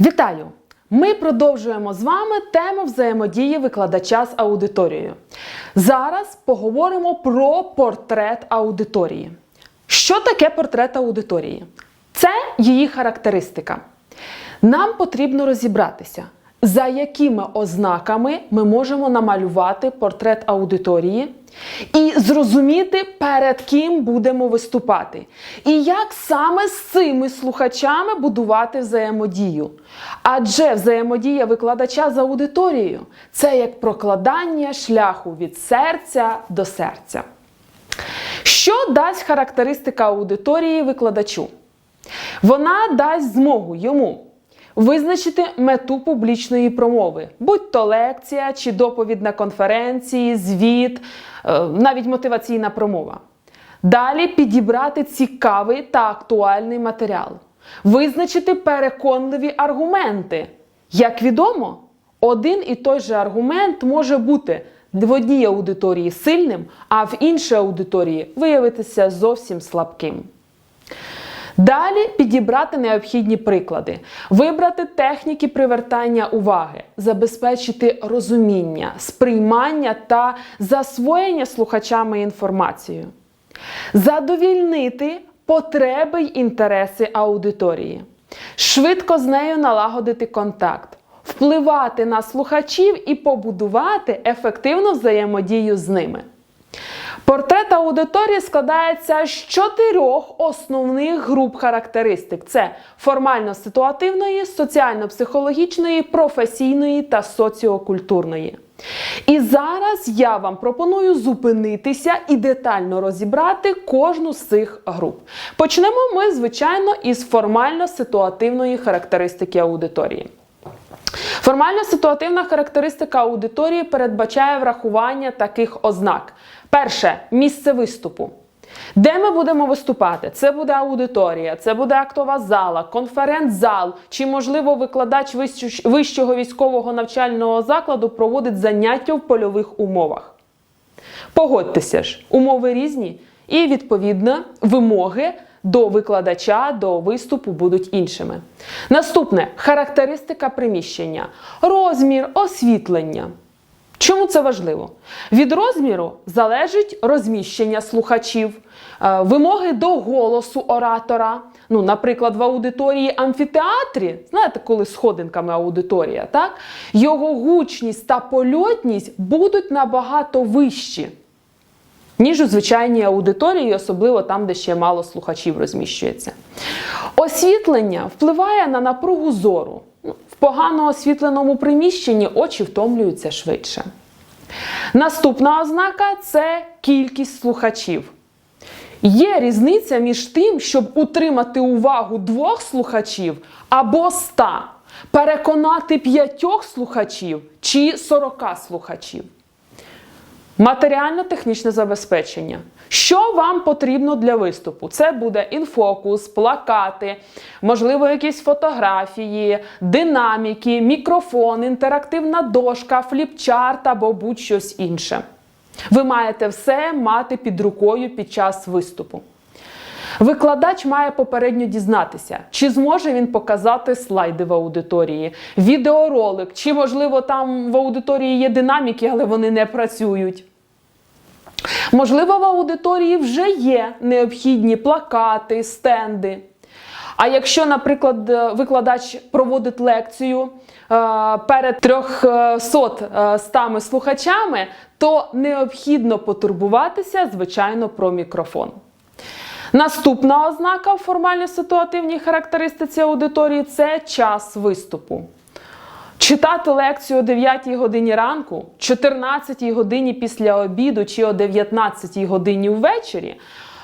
Вітаю! Ми продовжуємо з вами тему взаємодії викладача з аудиторією. Зараз поговоримо про портрет аудиторії. Що таке портрет аудиторії? Це її характеристика. Нам потрібно розібратися, за якими ознаками ми можемо намалювати портрет аудиторії і зрозуміти, перед ким будемо виступати, і як саме з цими слухачами будувати взаємодію. Адже взаємодія викладача з аудиторією це як прокладання шляху від серця до серця. Що дасть характеристика аудиторії викладачу? Вона дасть змогу йому визначити мету публічної промови, будь то лекція чи доповідь на конференції, звіт, е, навіть мотиваційна промова. Далі підібрати цікавий та актуальний матеріал, визначити переконливі аргументи. Як відомо, один і той же аргумент може бути в одній аудиторії сильним, а в іншій аудиторії виявитися зовсім слабким. Далі підібрати необхідні приклади, вибрати техніки привертання уваги, забезпечити розуміння, сприймання та засвоєння слухачами інформацію, задовільнити потреби й інтереси аудиторії, швидко з нею налагодити контакт, впливати на слухачів і побудувати ефективну взаємодію з ними. Портрет аудиторії складається з чотирьох основних груп характеристик: це формально-ситуативної, соціально-психологічної, професійної та соціокультурної. І зараз я вам пропоную зупинитися і детально розібрати кожну з цих груп. Почнемо ми, звичайно, із формально-ситуативної характеристики аудиторії. Формально ситуативна характеристика аудиторії передбачає врахування таких ознак. Перше місце виступу. Де ми будемо виступати? Це буде аудиторія, це буде актова зала, конференц-зал, чи, можливо, викладач вищого військового навчального закладу проводить заняття в польових умовах. Погодьтеся ж, умови різні, і, відповідно, вимоги до викладача, до виступу будуть іншими. Наступне характеристика приміщення, розмір, освітлення. Чому це важливо? Від розміру залежить розміщення слухачів, е, вимоги до голосу оратора. Ну, Наприклад, в аудиторії амфітеатрі, знаєте, коли сходинками аудиторія, так? його гучність та польотність будуть набагато вищі, ніж у звичайній аудиторії, особливо там, де ще мало слухачів розміщується. Освітлення впливає на напругу зору. В погано освітленому приміщенні очі втомлюються швидше. Наступна ознака це кількість слухачів. Є різниця між тим, щоб утримати увагу двох слухачів або ста, переконати п'ятьох слухачів чи сорока слухачів. Матеріально-технічне забезпечення. Що вам потрібно для виступу? Це буде інфокус, плакати, можливо, якісь фотографії, динаміки, мікрофон, інтерактивна дошка, фліпчарт або будь-щось інше. Ви маєте все мати під рукою під час виступу. Викладач має попередньо дізнатися, чи зможе він показати слайди в аудиторії, відеоролик, чи, можливо, там в аудиторії є динаміки, але вони не працюють. Можливо, в аудиторії вже є необхідні плакати, стенди. А якщо, наприклад, викладач проводить лекцію е, перед 300 слухачами, то необхідно потурбуватися, звичайно, про мікрофон. Наступна ознака в формально-ситуативній характеристиці аудиторії це час виступу. Читати лекцію о 9 годині ранку, 14 годині після обіду чи о 19 годині ввечері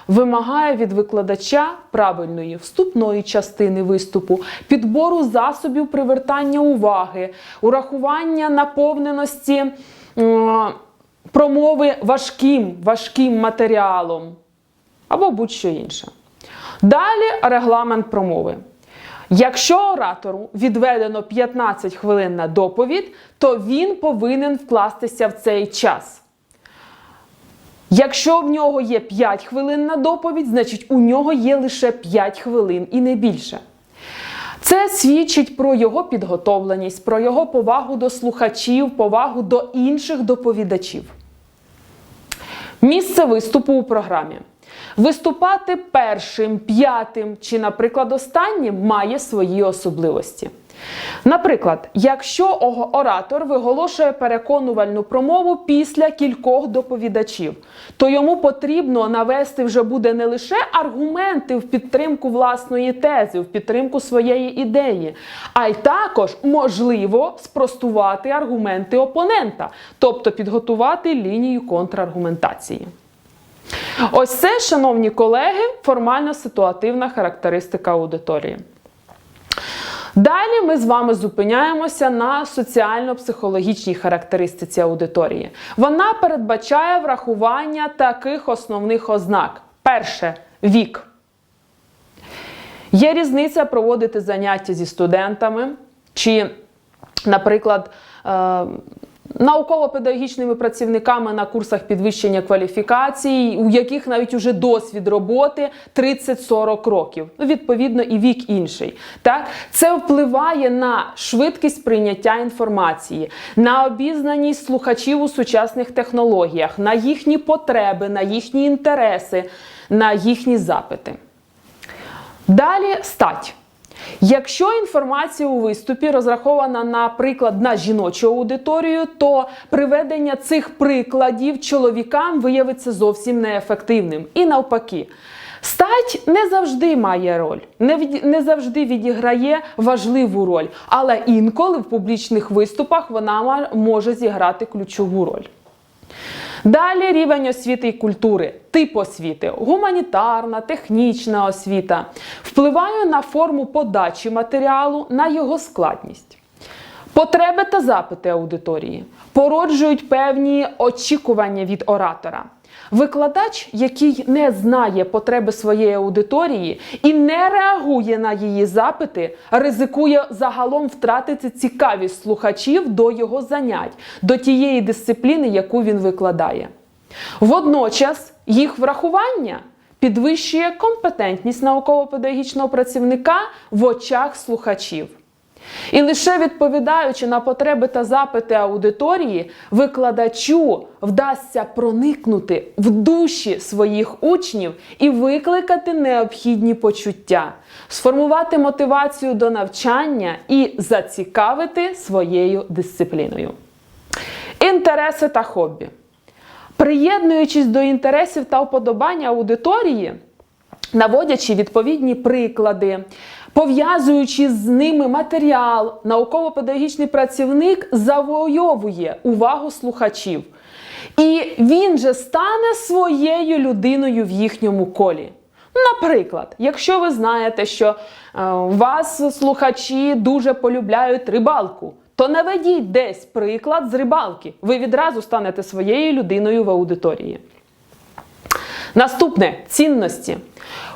вимагає від викладача правильної вступної частини виступу, підбору засобів привертання уваги, урахування наповненості промови важким, важким матеріалом або будь-що інше. Далі регламент промови. Якщо оратору відведено 15 хвилин на доповідь, то він повинен вкластися в цей час. Якщо в нього є 5 хвилин на доповідь, значить у нього є лише 5 хвилин і не більше. Це свідчить про його підготовленість, про його повагу до слухачів, повагу до інших доповідачів. Місце виступу у програмі. Виступати першим, п'ятим чи, наприклад, останнім має свої особливості. Наприклад, якщо оратор виголошує переконувальну промову після кількох доповідачів, то йому потрібно навести вже буде не лише аргументи в підтримку власної тези, в підтримку своєї ідеї, а й також можливо спростувати аргументи опонента, тобто підготувати лінію контраргументації. Ось це, шановні колеги, формально ситуативна характеристика аудиторії. Далі ми з вами зупиняємося на соціально-психологічній характеристиці аудиторії. Вона передбачає врахування таких основних ознак: перше вік. Є різниця проводити заняття зі студентами, чи, наприклад, е, науково-педагогічними працівниками на курсах підвищення кваліфікації, у яких навіть уже досвід роботи 30-40 років. Відповідно, і вік інший. Так? Це впливає на швидкість прийняття інформації, на обізнаність слухачів у сучасних технологіях, на їхні потреби, на їхні інтереси, на їхні запити. Далі стать. Якщо інформація у виступі розрахована, наприклад, на жіночу аудиторію, то приведення цих прикладів чоловікам виявиться зовсім неефективним. І навпаки, стать не завжди має роль, не, від... не завжди відіграє важливу роль, але інколи в публічних виступах вона може зіграти ключову роль. Далі рівень освіти і культури, тип освіти, гуманітарна, технічна освіта, впливає на форму подачі матеріалу, на його складність. Потреби та запити аудиторії породжують певні очікування від оратора. Викладач, який не знає потреби своєї аудиторії і не реагує на її запити, ризикує загалом втратити цікавість слухачів до його занять, до тієї дисципліни, яку він викладає. Водночас їх врахування підвищує компетентність науково-педагогічного працівника в очах слухачів. І лише відповідаючи на потреби та запити аудиторії, викладачу вдасться проникнути в душі своїх учнів і викликати необхідні почуття, сформувати мотивацію до навчання і зацікавити своєю дисципліною. Інтереси та хобі. Приєднуючись до інтересів та вподобання аудиторії, наводячи відповідні приклади, пов'язуючи з ними матеріал, науково-педагогічний працівник завойовує увагу слухачів. І він же стане своєю людиною в їхньому колі. Наприклад, якщо ви знаєте, що е, вас слухачі дуже полюбляють рибалку, то наведіть десь приклад з рибалки. Ви відразу станете своєю людиною в аудиторії. Наступне цінності.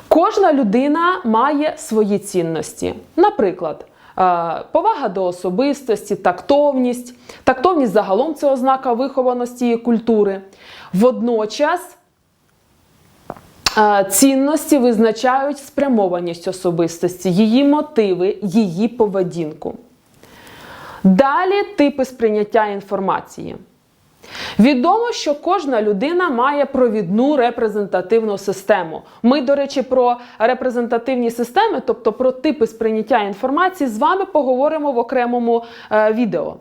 Кожна людина має свої цінності. Наприклад, е, повага до особистості, тактовність. Тактовність загалом це ознака вихованості і культури. Водночас е, цінності визначають спрямованість особистості, її мотиви, її поведінку. Далі типи сприйняття інформації. Відомо, що кожна людина має провідну репрезентативну систему. Ми, до речі, про репрезентативні системи, тобто про типи сприйняття інформації, з вами поговоримо в окремому е, відео.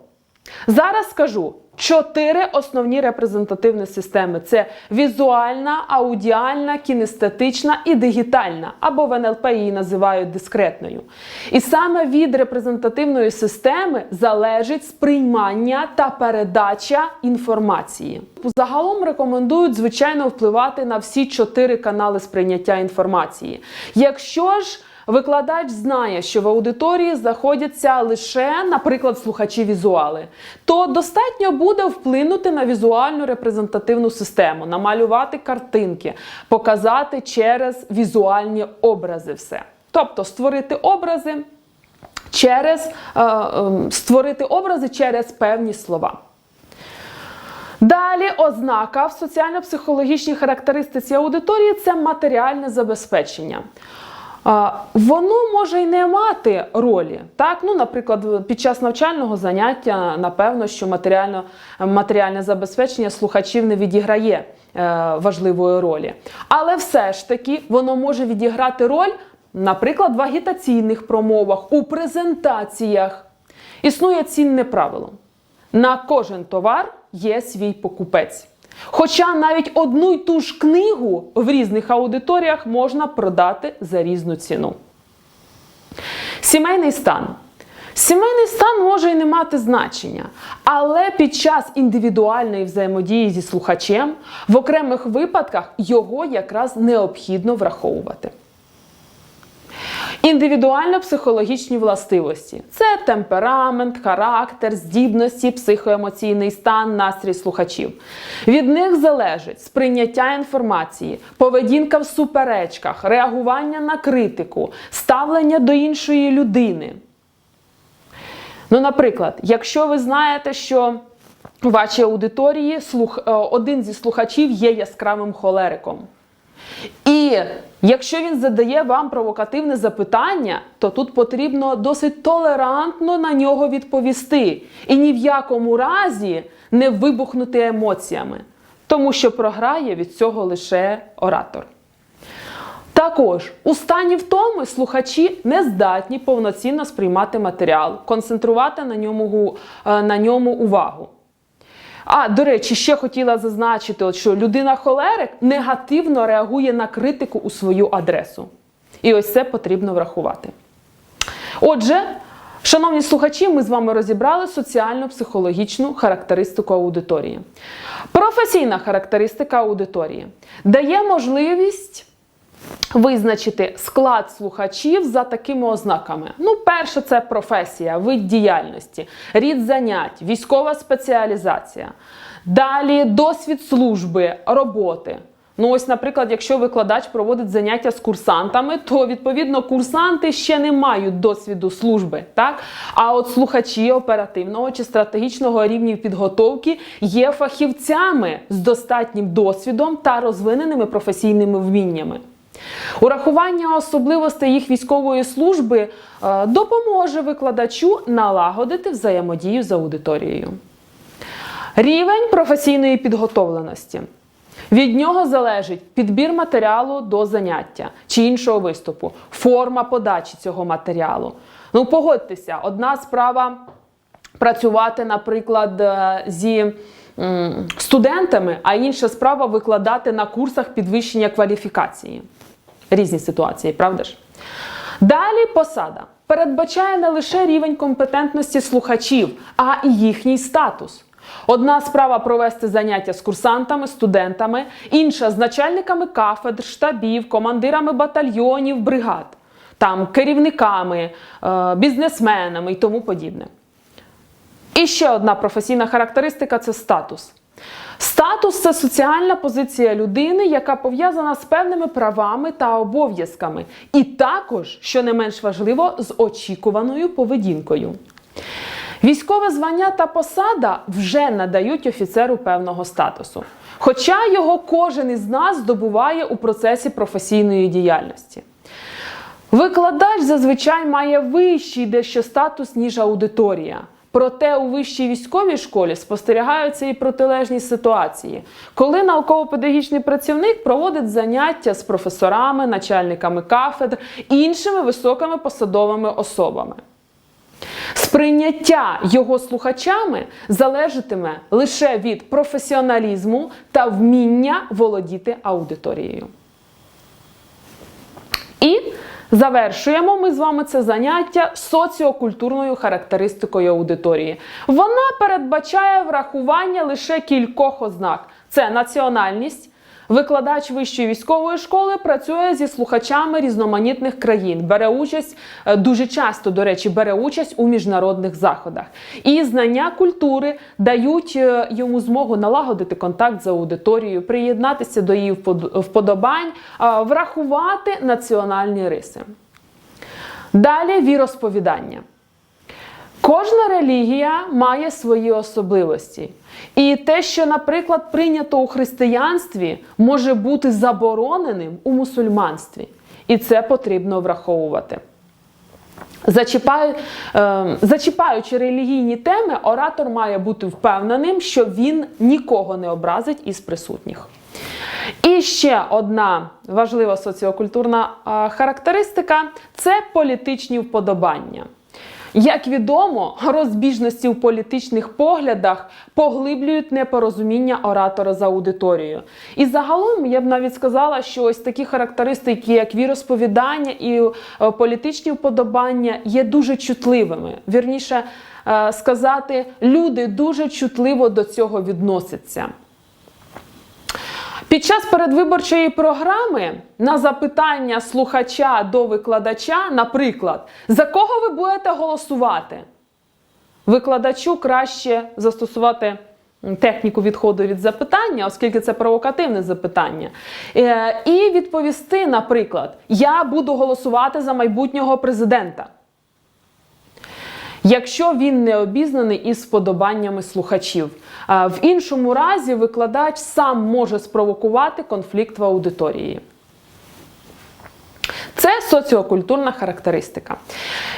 Зараз скажу. Чотири основні репрезентативні системи: це візуальна, аудіальна, кінестетична і дигітальна, або в НЛП її називають дискретною. І саме від репрезентативної системи залежить сприймання та передача інформації. Загалом рекомендують, звичайно, впливати на всі чотири канали сприйняття інформації. Якщо ж викладач знає, що в аудиторії знаходяться лише, наприклад, слухачі візуали, то достатньо буде вплинути на візуальну репрезентативну систему, намалювати картинки, показати через візуальні образи все. Тобто створити образи через е, е, створити образи через певні слова. Далі ознака в соціально-психологічній характеристиці аудиторії це матеріальне забезпечення. Воно може й не мати ролі. Так? Ну, наприклад, під час навчального заняття, напевно, що матеріально, матеріальне забезпечення слухачів не відіграє е, важливої ролі. Але все ж таки воно може відіграти роль, наприклад, в агітаційних промовах, у презентаціях. Існує цінне правило: на кожен товар є свій покупець. Хоча навіть одну й ту ж книгу в різних аудиторіях можна продати за різну ціну. Сімейний стан. Сімейний стан може і не мати значення, але під час індивідуальної взаємодії зі слухачем в окремих випадках його якраз необхідно враховувати. Індивідуально-психологічні властивості це темперамент, характер, здібності, психоемоційний стан, настрій слухачів. Від них залежить сприйняття інформації, поведінка в суперечках, реагування на критику, ставлення до іншої людини. Ну, наприклад, якщо ви знаєте, що у вашій аудиторії слух, е, один зі слухачів є яскравим холериком. І якщо він задає вам провокативне запитання, то тут потрібно досить толерантно на нього відповісти і ні в якому разі не вибухнути емоціями, тому що програє від цього лише оратор. Також у стані втоми слухачі не здатні повноцінно сприймати матеріал, концентрувати на ньому, е, на ньому увагу. А, до речі, ще хотіла зазначити, от, що людина-холерик негативно реагує на критику у свою адресу. І ось це потрібно врахувати. Отже, шановні слухачі, ми з вами розібрали соціально-психологічну характеристику аудиторії. Професійна характеристика аудиторії дає можливість. Визначити склад слухачів за такими ознаками. Ну, перше, це професія, вид діяльності, рід занять, військова спеціалізація. Далі досвід служби, роботи. Ну, ось, наприклад, якщо викладач проводить заняття з курсантами, то відповідно курсанти ще не мають досвіду служби. так? А от слухачі оперативного чи стратегічного рівнів підготовки є фахівцями з достатнім досвідом та розвиненими професійними вміннями. Урахування особливостей їх військової служби е, допоможе викладачу налагодити взаємодію з аудиторією. Рівень професійної підготовленості. Від нього залежить підбір матеріалу до заняття чи іншого виступу, форма подачі цього матеріалу. Ну, погодьтеся, одна справа працювати, наприклад, е, зі студентами, а інша справа викладати на курсах підвищення кваліфікації. Різні ситуації, правда ж? Далі посада передбачає не лише рівень компетентності слухачів, а і їхній статус. Одна справа провести заняття з курсантами, студентами, інша з начальниками кафедр, штабів, командирами батальйонів, бригад, там керівниками, е, бізнесменами і тому подібне. І ще одна професійна характеристика це статус. Статус це соціальна позиція людини, яка пов'язана з певними правами та обов'язками, і також, що не менш важливо, з очікуваною поведінкою. Військове звання та посада вже надають офіцеру певного статусу. Хоча його кожен із нас здобуває у процесі професійної діяльності. Викладач зазвичай має вищий дещо статус, ніж аудиторія. Проте у вищій військовій школі спостерігаються і протилежні ситуації, коли науково-педагогічний працівник проводить заняття з професорами, начальниками кафедр іншими високими посадовими особами. Сприйняття його слухачами залежатиме лише від професіоналізму та вміння володіти аудиторією. Завершуємо ми з вами це заняття соціокультурною характеристикою аудиторії. Вона передбачає врахування лише кількох ознак: це національність. Викладач вищої військової школи працює зі слухачами різноманітних країн, бере участь е, дуже часто, до речі, бере участь у міжнародних заходах. І знання культури дають е, йому змогу налагодити контакт з аудиторією, приєднатися до її вподобань, врахувати національні риси. Далі віросповідання. Кожна релігія має свої особливості. І те, що, наприклад, прийнято у християнстві, може бути забороненим у мусульманстві. і це потрібно враховувати. Е, зачіпаючи релігійні теми, оратор має бути впевненим, що він нікого не образить із присутніх. І ще одна важлива соціокультурна е, характеристика це політичні вподобання. Як відомо, розбіжності в політичних поглядах поглиблюють непорозуміння оратора з аудиторією. І загалом я б навіть сказала, що ось такі характеристики, як віросповідання і е, політичні вподобання, є дуже чутливими. Вірніше е, сказати, люди дуже чутливо до цього відносяться. Під час передвиборчої програми на запитання слухача до викладача, наприклад, за кого ви будете голосувати? Викладачу краще застосувати техніку відходу від запитання, оскільки це провокативне запитання. Е, І відповісти, наприклад, я буду голосувати за майбутнього президента. Якщо він не обізнаний із вподобаннями слухачів, в іншому разі викладач сам може спровокувати конфлікт в аудиторії. Це соціокультурна характеристика.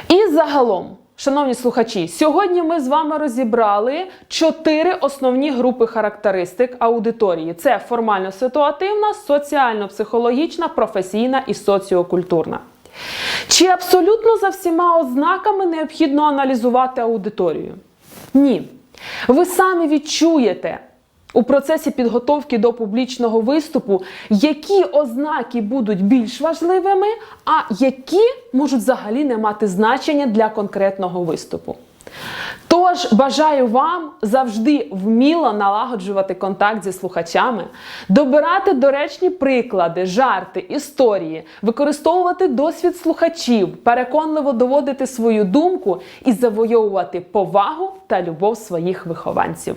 І загалом, шановні слухачі, сьогодні ми з вами розібрали чотири основні групи характеристик аудиторії: це формально-ситуативна, соціально-психологічна, професійна і соціокультурна. Чи абсолютно за всіма ознаками необхідно аналізувати аудиторію? Ні. Ви самі відчуєте у процесі підготовки до публічного виступу, які ознаки будуть більш важливими, а які можуть взагалі не мати значення для конкретного виступу. Тож бажаю вам завжди вміло налагоджувати контакт зі слухачами, добирати доречні приклади, жарти, історії, використовувати досвід слухачів, переконливо доводити свою думку і завойовувати повагу та любов своїх вихованців.